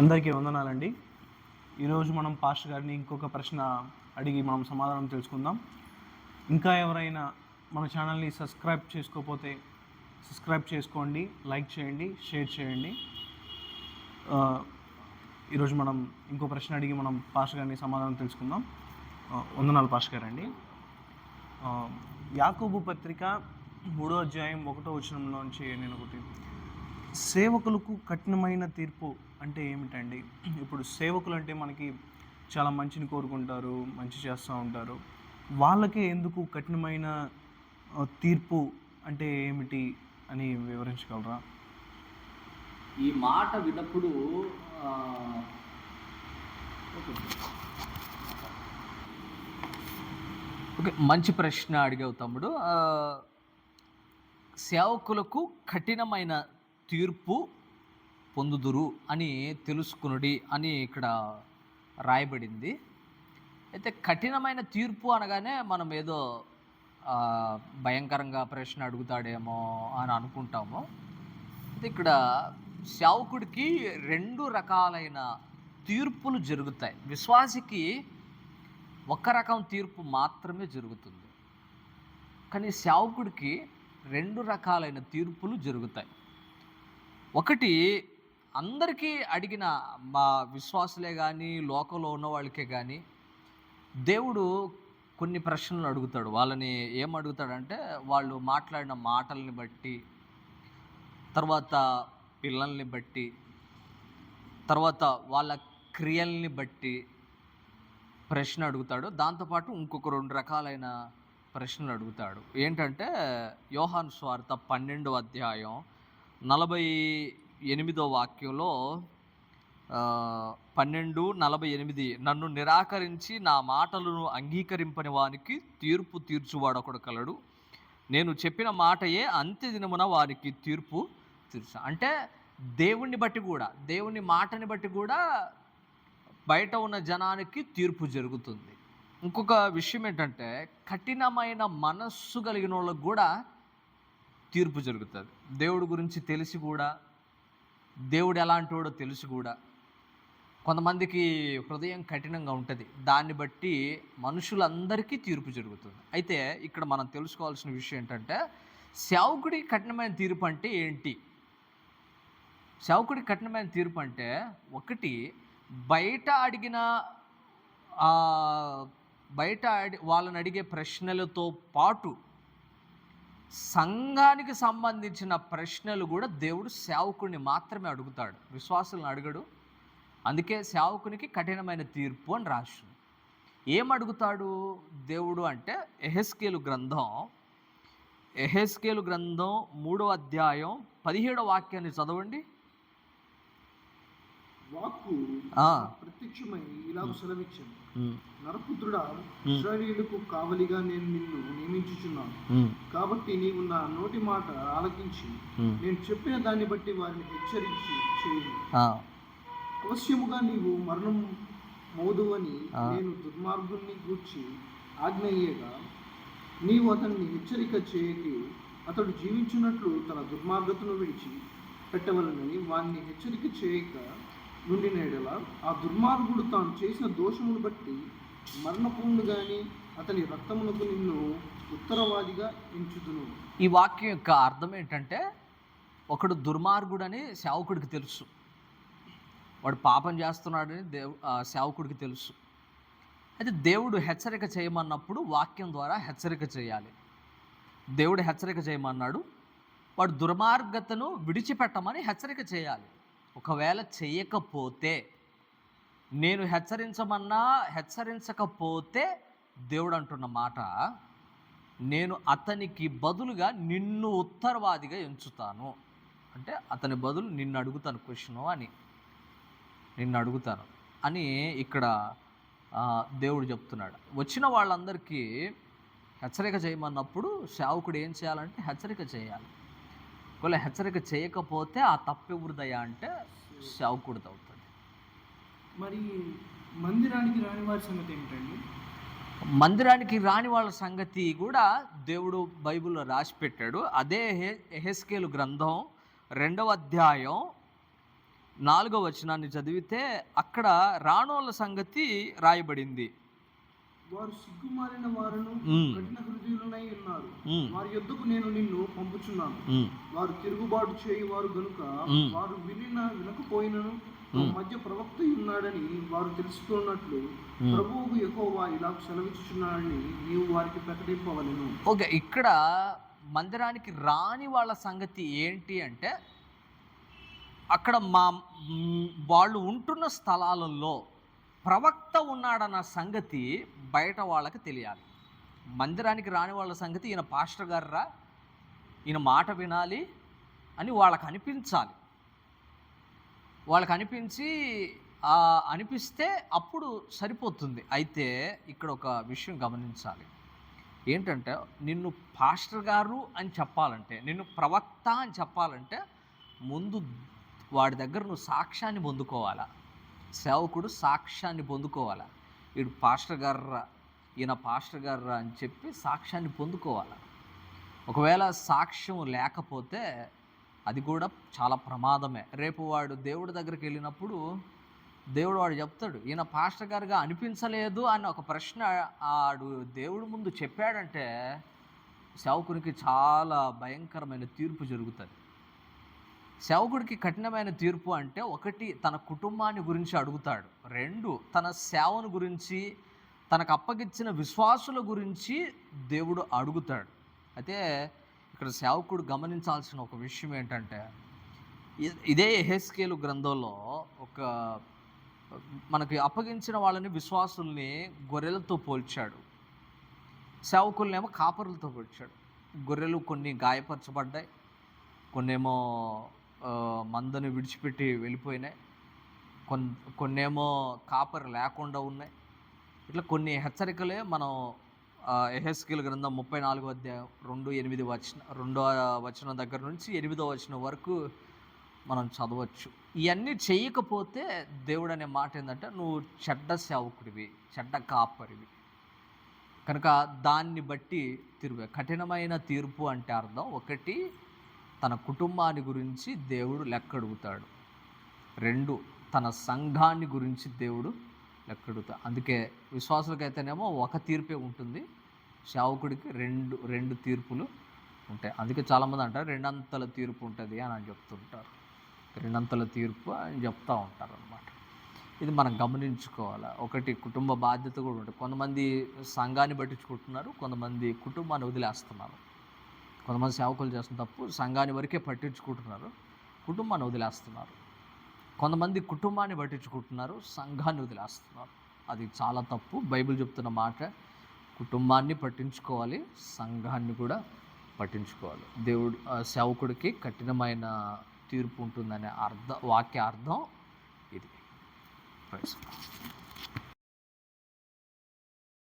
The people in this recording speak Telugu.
అందరికీ వందనాలండి. ఈరోజు మనం పాస్టర్ గారిని ఇంకొక ప్రశ్న అడిగి మనం సమాధానం తెలుసుకుందాం. ఇంకా ఎవరైనా మన ఛానల్ని సబ్స్క్రైబ్ చేసుకోకపోతే సబ్స్క్రైబ్ చేసుకోండి లైక్ చేయండి షేర్ చేయండి. ఈరోజు మనం ఇంకో ప్రశ్న అడిగి మనం పాస్టర్ గారిని సమాధానం తెలుసుకుందాం. వందనాలు పాస్టర్ గారండి. యాకూబు పత్రిక మూడో అధ్యాయం ఒకటో వచనంలోంచి నేను ఒకటి సేవకులకు కఠినమైన తీర్పు అంటే ఏమిటండి? ఇప్పుడు సేవకులు అంటే మనకి చాలా మంచిని కోరుకుంటారు మంచి చేస్తూ ఉంటారు. వాళ్ళకే ఎందుకు కఠినమైన తీర్పు అంటే ఏమిటి అని వివరించగలరా? ఈ మాట విన్నప్పుడు ఓకే. మంచి ప్రశ్న అడిగావు తమ్ముడు. సేవకులకు కఠినమైన తీర్పు పొందుదురు అని తెలుసుకునుడి అని ఇక్కడ రాయబడింది. అయితే కఠినమైన తీర్పు అనగానే మనం ఏదో భయంకరంగా ప్రశ్న అడుగుతాడేమో అని అనుకుంటాము. అయితే ఇక్కడ శావకుడికి రెండు రకాలైన తీర్పులు జరుగుతాయి. విశ్వాసికి ఒక రకం తీర్పు మాత్రమే జరుగుతుంది. కానీ శావకుడికి రెండు రకాలైన తీర్పులు జరుగుతాయి. ఒకటి అందరికీ అడిగిన మా విశ్వాసులే కానీ లోకంలో ఉన్న వాళ్ళకే కానీ దేవుడు కొన్ని ప్రశ్నలు అడుగుతాడు. వాళ్ళని ఏం అడుగుతాడంటే వాళ్ళు మాట్లాడిన మాటల్ని బట్టి తర్వాత పిల్లల్ని బట్టి తర్వాత వాళ్ళ క్రియల్ని బట్టి ప్రశ్న అడుగుతాడు. దాంతోపాటు ఇంకొక రెండు రకాలైన ప్రశ్నలు అడుగుతాడు. ఏంటంటే యోహాన్ స్వార్థ పన్నెండు అధ్యాయం నలభై ఎనిమిదో వాక్యంలో పన్నెండు నలభై ఎనిమిది నన్ను నిరాకరించి నా మాటలను అంగీకరింపని వానికి తీర్పు తీర్చువాడు ఒకడు కలడు. నేను చెప్పిన మాటయే అంత్య దినమున వారికి తీర్పు తీర్చు. అంటే దేవుణ్ణి బట్టి కూడా దేవుని మాటని బట్టి కూడా బయట ఉన్న జనానికి తీర్పు జరుగుతుంది. ఇంకొక విషయం ఏంటంటే కఠినమైన మనస్సు కలిగిన వాళ్ళకు కూడా తీర్పు జరుగుతుంది. దేవుడి గురించి తెలిసి కూడా దేవుడు ఎలాంటివాడో తెలిసి కూడా కొంతమందికి హృదయం కఠినంగా ఉంటుంది. దాన్ని బట్టి మనుషులందరికీ తీర్పు జరుగుతుంది. అయితే ఇక్కడ మనం తెలుసుకోవాల్సిన విషయం ఏంటంటే సేవకుడి కఠినమైన తీర్పు అంటే ఏంటి? సేవకుడి కఠినమైన తీర్పు అంటే ఒకటి బయట అడిగిన బయట అడి వాళ్ళని అడిగే ప్రశ్నలతో పాటు సంఘానికి సంబంధించిన ప్రశ్నలు కూడా దేవుడు సేవకుడిని మాత్రమే అడుగుతాడు. విశ్వాసులను అడగడు. అందుకే సేవకునికి కఠినమైన తీర్పు అని రాసింది ఏం అడుగుతాడు దేవుడు అంటే ఎహెస్కేలు గ్రంథం. ఎహెస్కేలు గ్రంథం మూడో అధ్యాయం పదిహేడో వాక్యాన్ని చదవండి. వాక్కు ప్రత్యక్షమై ఇలాగ సెలవిచ్చాను. నరపుత్రుడా ఇస్రాయేలుకు కావలిగా నేను నిన్ను నియమించుచున్నాను. కాబట్టి నీవు నా నోటి మాట ఆలకించి నేను చెప్పిన దాన్ని బట్టి వారిని హెచ్చరించి చేయి. అవశ్యముగా నీవు మరణం మోదువని. నేను దుర్మార్గుణ్ణి గూర్చి ఆజ్ఞ ఇయ్యగా నీవు అతన్ని హెచ్చరిక చేయకి అతడు జీవించినట్లు తన దుర్మార్గతను విడిచి పెట్టవలనని వాణ్ణి హెచ్చరిక చేయక నుండి నేడల ఆ దుర్మార్గుడు తాను చేసిన దోషమును బట్టి మరణపూర్ణు గాని అతని రక్తమునకు నిన్ను ఉత్తరవాదిగా ఎంచుదును. ఈ వాక్యం యొక్క అర్థం ఏంటంటే ఒకడు దుర్మార్గుడని సేవకుడికి తెలుసు. వాడు పాపం చేస్తున్నాడని దేవు ఆ సేవకుడికి తెలుసు. అయితే దేవుడు హెచ్చరిక చేయమన్నప్పుడు వాక్యం ద్వారా హెచ్చరిక చేయాలి. దేవుడు హెచ్చరిక చేయమన్నాడు వాడు దుర్మార్గతను విడిచిపెట్టమని హెచ్చరిక చేయాలి. ఒకవేళ చేయకపోతే నేను హెచ్చరించమన్నా హెచ్చరించకపోతే దేవుడు అంటున్న మాట నేను అతనికి బదులుగా నిన్ను ఉత్తరవాదిగా ఎంచుతాను. అంటే అతని బదులు నిన్ను అడుగుతాను క్వశ్చను అని. నిన్ను అడుగుతాను అని ఇక్కడ దేవుడు చెప్తున్నాడు. వచ్చిన వాళ్ళందరికీ హెచ్చరిక చేయమన్నప్పుడు సేవకుడు ఏం చేయాలంటే హెచ్చరిక చేయాలి. ఒకవేళ హెచ్చరిక చేయకపోతే ఆ తప్పు ఎవరిదయ్యా అంటే సేవకుడిది అవుతుంది. మరి మందిరానికి రాని వారి సంగతి ఏమిటండి? మందిరానికి రాని వాళ్ళ సంగతి కూడా దేవుడు బైబిల్లో రాసి పెట్టాడు. అదే హె- ఎహెస్కేలు గ్రంథం రెండవ అధ్యాయం నాలుగో వచనాన్ని చదివితే అక్కడ రాణోళ్ళ సంగతి రాయబడింది. వారు సిగ్గుమాలిన వారును. కఠిన హృదయులనై ఉన్నారు. వారి యొద్దకు నేను నిన్ను పంపుచున్నాను. వారు తిరుగుబాటు చేయువారు గనుక. వారు వినిన వినకపోయినను మధ్య ప్రవక్త ఉన్నాడని వారు తెలుసుకున్నట్లు ప్రభువు యెహోవా ఇలా సెలవిచ్చుచున్నాడని నీవు వారికి ప్రకటింపవలెను ఓకే ఇక్కడ మందిరానికి రాని వాళ్ళ సంగతి ఏంటి అంటే అక్కడ మ్, వాళ్ళు ఉంటున్న స్థలాలలో ప్రవక్త ఉన్నాడన్న సంగతి బయట వాళ్ళకి తెలియాలి. మందిరానికి రాని వాళ్ళ సంగతి ఈయన పాస్టర్ గారురా ఈయన మాట వినాలి అని వాళ్ళకు అనిపించాలి. వాళ్ళకి అనిపించి అనిపిస్తే అప్పుడు సరిపోతుంది. అయితే ఇక్కడ ఒక విషయం గమనించాలి. ఏంటంటే నిన్ను పాస్టర్ గారు అని చెప్పాలంటే నిన్ను ప్రవక్త అని చెప్పాలంటే ముందు వాడి దగ్గర నువ్వు సాక్ష్యాన్ని పొందుకోవాలా? సేవకుడు సాక్ష్యాన్ని పొందుకోవాలి? వీడు పాస్టర్ గార్రా ఈయన పాస్టర్ గార్రా అని చెప్పి సాక్ష్యాన్ని పొందుకోవాలి? ఒకవేళ సాక్ష్యం లేకపోతే అది కూడా చాలా ప్రమాదమే. రేపు వాడు దేవుడి దగ్గరికి వెళ్ళినప్పుడు దేవుడు వాడు చెప్తాడు ఈయన పాస్టర్ గారుగా అనిపించలేదు అని ఒక ప్రశ్న ఆడు దేవుడు ముందు చెప్పాడంటే సేవకునికి చాలా భయంకరమైన తీర్పు జరుగుతుంది. సేవకుడికి కఠినమైన తీర్పు అంటే ఒకటి తన కుటుంబాన్ని గురించి అడుగుతాడు. రెండు తన సేవను గురించి తనకు అప్పగించిన విశ్వాసుల గురించి దేవుడు అడుగుతాడు. అయితే ఇక్కడ సేవకుడు గమనించాల్సిన ఒక విషయం ఏంటంటే ఇదే ఎహెస్కేలు గ్రంథంలో ఒక మనకి అప్పగించిన వాళ్ళని విశ్వాసుల్ని గొర్రెలతో పోల్చాడు. సేవకులనేమో కాపరులతో పోల్చాడు. గొర్రెలు కొన్ని గాయపరచబడ్డాయి. కొన్నేమో మందను విడిచిపెట్టి వెళ్ళిపోయినాయి. కొన్ని కొన్నేమో కాపరి లేకుండా ఉన్నాయి. ఇట్లా కొన్ని హెచ్చరికలే మనం ఎహెస్కిల్ గ్రంథం ముప్పై నాలుగో అధ్యాయం రెండు ఎనిమిది వచన రెండో వచనం దగ్గర నుంచి ఎనిమిదో వచనం వరకు మనం చదవచ్చు. ఇవన్నీ చేయకపోతే దేవుడు అనే మాట ఏంటంటే నువ్వు చెడ్డ సేవకుడివి చెడ్డ కాపరివి. కనుక దాన్ని బట్టి తిరుగు కఠినమైన తీర్పు అంటే అర్థం ఒకటి తన కుటుంబాన్ని గురించి దేవుడు లెక్కడుగుతాడు. రెండు తన సంఘాన్ని గురించి దేవుడు లెక్కడుగుతాడు. అందుకే విశ్వాసులకైతేనేమో ఒక తీర్పే ఉంటుంది. శావకుడికి రెండు రెండు తీర్పులు ఉంటాయి. అందుకే చాలామంది అంటారు రెండంతల తీర్పు ఉంటుంది అని అని చెప్తుంటారు. రెండంతల తీర్పు అని చెప్తూ ఉంటారు అనమాట ఇది మనం గమనించుకోవాలి? ఒకటి కుటుంబ బాధ్యత కూడా ఉంటుంది. కొంతమంది సంఘాన్ని పట్టించుకుంటున్నారు కొంతమంది కుటుంబాన్ని వదిలేస్తున్నారు. కొంతమంది సేవకులు చేస్తున్న తప్పు సంఘాన్ని వరకే పట్టించుకుంటున్నారు కుటుంబాన్ని వదిలేస్తున్నారు. కొంతమంది కుటుంబాన్ని పట్టించుకుంటున్నారు సంఘాన్ని వదిలేస్తున్నారు. అది చాలా తప్పు. బైబిల్ చెప్తున్న మాట కుటుంబాన్ని పట్టించుకోవాలి సంఘాన్ని కూడా పట్టించుకోవాలి. దేవుడు సేవకుడికి కఠినమైన తీర్పు ఉంటుందనే అర్థ వాక్య అర్థం ఇది. ప్రైస్